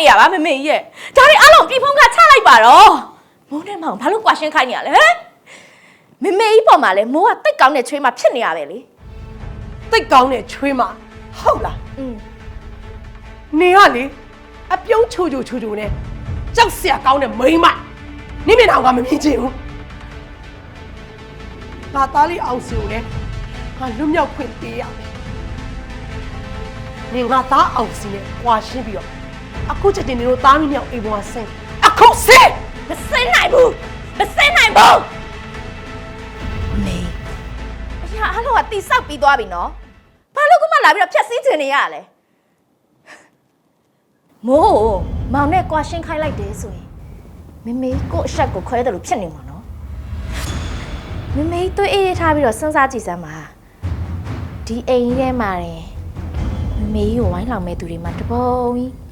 နေရပါမမေကြီးရဲ့ဒါတွေအလုံးပြီဖုံးကချလိုက်ပါတော့မိုးနဲ့မောင်ဘာလို့ကွာရှင်းခိုင်းနေရလဲဟမ်မမေကြီးပေါ်မှာလဲမိုးကတိတ်ကောင်းတဲ့ချွေးမှဖြစ်နေရပဲလေတိတ်ကောင်းတဲ့ချွေးမဟုတ်လားอืมနေကလေအပြုံးချိုချိုချိုချိုနဲ့ကြောက်စရာကောင်းတဲ့မိန်းမနိမင်အောင်ကမမြင်ချင်ဘူးငါသားလေးအောင်စီကိုလည်းငါလွတ်မြောက်ခွင့်ပေးရမယ်နေငါသားအောင်စီနဲ့ကြွာရှင်းပြီးတော့ အခုချက်တင်နေတို့သားမီးမြောက်အိမ်ပေါ်ဆင်းအခုဆင်းမစင်းနိုင်ဘူးမစင်းနိုင်ဘူးမေအရာအလုံးကတိဆောက်ပြီးသွားပြီနော်ဘာလို့ကမှလာပြီးတော့ဖြတ်စည်းချင်နေရလဲမိုးမောင်နဲ့ကွာရှင်းခိုင်းလိုက်တယ်ဆိုရင်မမေကိုအဆက်ကိုခွဲတယ်လို့ဖြစ်နေမှာနော်မမေတွေးအေးအေးထားပြီးတော့စဉ်းစားကြည့်စမ်းပါဒီအိမ်ကြီးထဲမှာတယ်မမေကိုဝိုင်းလောင်မဲ့သူတွေမှာတပုံကြီး